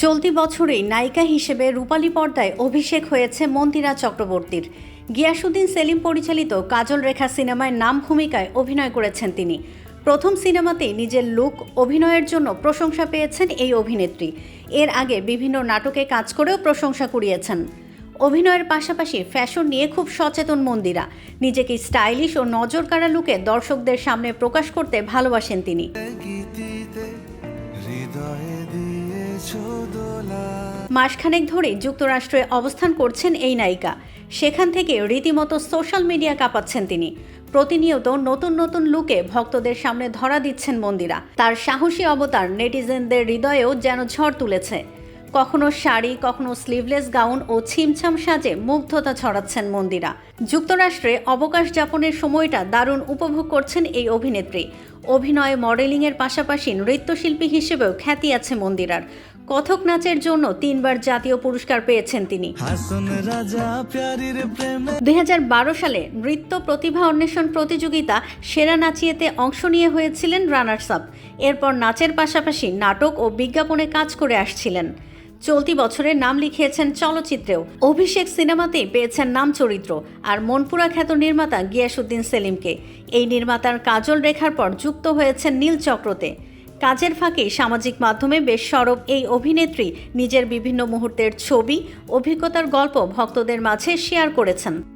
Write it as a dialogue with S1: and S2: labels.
S1: চলতি বছরেই নায়িকা হিসেবে রূপালী পর্দায় অভিষেক হয়েছে মন্দিরা চক্রবর্তীর। গিয়াসুদ্দিন সেলিম পরিচালিত কাজল রেখা সিনেমায় নাম ভূমিকায় অভিনয় করেছেন তিনি। প্রথম সিনেমাতেই নিজের লুক, অভিনয়ের জন্য প্রশংসা পেয়েছেন এই অভিনেত্রী। এর আগে বিভিন্ন নাটকে কাজ করেও প্রশংসা কুড়িয়েছেন। অভিনয়ের পাশাপাশি ফ্যাশন নিয়ে খুব সচেতন মন্দিরা। নিজেকে স্টাইলিশ ও নজরকাড়া লুকে দর্শকদের সামনে প্রকাশ করতে ভালোবাসেন তিনি। মাসখানেক ধরেই যুক্তরাষ্ট্রে অবস্থান করছেন এই নায়িকা। সেখান থেকে রীতিমতো সোশ্যাল মিডিয়া কাঁপাচ্ছেন তিনি। প্রতিনিয়ত নতুন নতুন লুকে ভক্তদের সামনে ধরা দিচ্ছেন মন্দিরা। তার সাহসী অবতার নেটিজেনদের হৃদয়েও যেন ঝড় তুলেছে। কখনো শাড়ি, কখনো স্লিভলেস গাউন ও ছিমছাম সাজে মুগ্ধতা ছড়াচ্ছেন মন্দিরা। যুক্তরাষ্ট্রে অবকাশ যাপনের সময়টা দারুণ উপভোগ করছেন এই অভিনেত্রী। অভিনয়, মডেলিংয়ের পাশাপাশি নৃত্যশিল্পী হিসেবেও খ্যাতি আছে মন্দিরার। কথক নাচের জন্য তিনবার জাতীয় পুরস্কার পেয়েছেন তিনি। দুই সালে নৃত্য প্রতিভা অন্বেষণ প্রতিযোগিতা সেরা নাচিয়েতে অংশ নিয়ে হয়েছিলেন রানার্স আপ। এরপর নাচের পাশাপাশি নাটক ও বিজ্ঞাপনে কাজ করে আসছিলেন। চলতি বছরে নাম লিখিয়েছেন চলচ্চিত্রেও। অভিষেক সিনেমাতেই পেয়েছেন নাম চরিত্র আর মনপুরা খ্যাত নির্মাতা গিয়াসুদ্দিন সেলিমকে। এই নির্মাতার কাজল রেখার পর যুক্ত হয়েছেন নীল চক্রতে। কাজের ফাঁকে সামাজিক মাধ্যমে বেশ সরব এই অভিনেত্রী নিজের বিভিন্ন মুহূর্তের ছবি, অভিজ্ঞতার গল্প ভক্তদের মাঝে শেয়ার করেছেন।